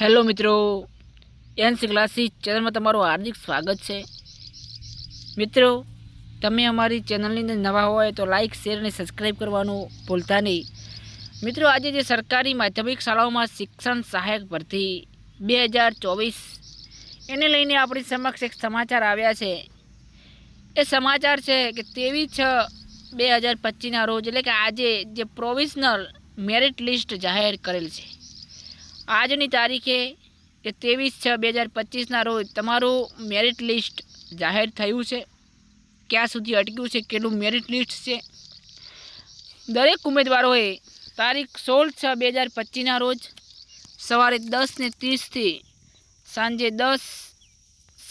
Hello મિત્રો, N classy ચેનલમાં તમારું હાર્દિક સ્વાગત છે. મિત્રો, તમે અમારી ચેનલની અંદર નવા હોય તો લાઇક શેર અને સબસ્ક્રાઈબ કરવાનું ભૂલતા નહીં. મિત્રો, આજે જે સરકારી માધ્યમિક શાળાઓમાં શિક્ષણ સહાયક ભરતી બે હજાર ચોવીસ, એને લઈને આપણી સમક્ષ એક સમાચાર આવ્યા છે. એ સમાચાર છે કે ત્રેવીસ છ બે હજાર પચીસના રોજ, એટલે કે આજે જે પ્રોવિઝનલ મેરિટ લિસ્ટ જાહેર કરેલ છે. આજની તારીખે કે ત્રેવીસ છ બે હજાર પચીસના રોજ તમારું મેરિટ લિસ્ટ જાહેર થયું છે. ક્યાં સુધી અટક્યું છે, કેટલું મેરિટ લિસ્ટ છે. દરેક ઉમેદવારોએ તારીખ સોળ છ બે હજાર પચીસના રોજ સવારે દસ ને ત્રીસથી સાંજે દસ,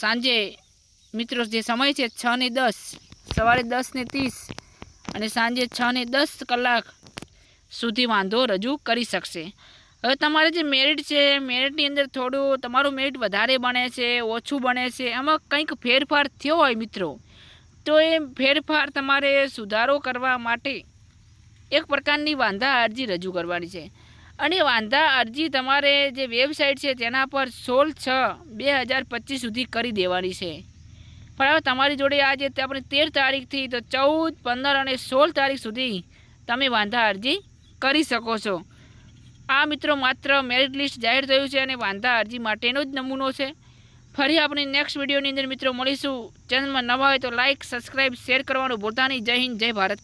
સાંજે મિત્રો જે સમય છે છ ને દસ, સવારે દસ ને ત્રીસ અને સાંજે છ ને દસ કલાક સુધી વાંધો રજૂ કરી શકશે. હવે તમારે જે મેરિટ છે મેરિટની અંદર થોડું તમારું મેરિટ વધારે બને છે, ઓછું બને છે, એમાં કંઈક ફેરફાર થયો હોય મિત્રો, તો એ ફેરફાર તમારે સુધારો કરવા માટે એક પ્રકારની વાંધા અરજી રજૂ કરવાની છે. અને વાંધા અરજી તમારે જે વેબસાઇટ છે, તેના પર સોળ છ બે હજાર પચીસ સુધી કરી દેવાની છે. પણ હવે તમારી જોડે આજે આપણે તેર તારીખથી તો ચૌદ, પંદર અને સોળ તારીખ સુધી તમે વાંધા અરજી કરી શકો છો. આ મિત્રો માત્ર મેરિટ લિસ્ટ જાહેર થયું છે અને વાંધા અરજી માટેનો જ નમૂનો છે. ફરી આપણે નેક્સ્ટ વિડીયોની અંદર મિત્રો મળીશું. ચેનલમાં નવા હોય તો લાઇક સબસ્ક્રાઇબ શેર કરવાનું ભૂલતા જય હિન્દ, જય ભારત.